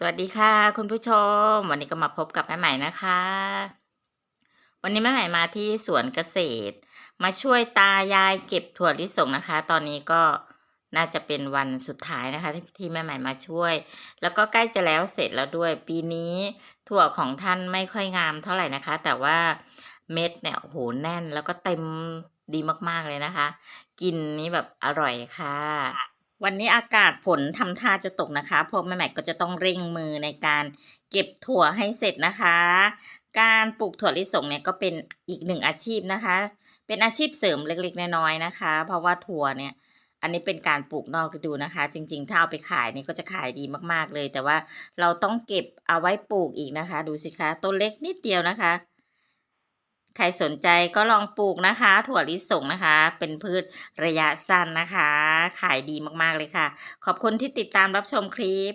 สวัสดีค่ะ คุณผู้ชม วันนี้ก็มาพบกับแม่ใหม่นะคะ วันนี้แม่ใหม่มาที่สวนเกษตร มาช่วยตายายเก็บถั่วลิสงนะคะ ตอนนี้ก็น่าจะเป็นวันสุดท้ายนะคะ ที่ที่แม่ใหม่มาช่วย แล้วก็ใกล้จะแล้วเสร็จแล้วด้วย ปีนี้ถั่วของท่านไม่ค่อยงามเท่าไหร่นะคะ แต่ว่าเม็ดเนี่ยโหแน่นแล้วก็เต็มดีมากๆเลยนะคะ กินนี้แบบอร่อยค่ะ วันนี้อากาศฝนทำท่าจะตกนะคะพวกแม่แม็กก็จะต้องเร่งมือในการเก็บถั่วให้เสร็จนะคะ การปลูกถั่วลิสงเนี่ยก็เป็นอีกหนึ่งอาชีพนะคะ เป็นอาชีพเสริมเล็กๆน้อยๆนะคะ เพราะว่าถั่วเนี่ย อันนี้เป็นการปลูกนอกฤดูนะคะ จริงๆ ถ้าเอาไปขายนี่ก็จะขายดีมากๆเลย แต่ว่าเราต้องเก็บเอาไว้ปลูกอีกนะคะ ดูสิคะต้นเล็กนิดเดียวนะคะ ใครสนใจก็ลองปลูกนะคะ ถั่วลิสงนะคะ เป็นพืชระยะสั้นนะคะ ขายดีมากๆเลยค่ะ ขอบคุณที่ติดตามรับชมคลิป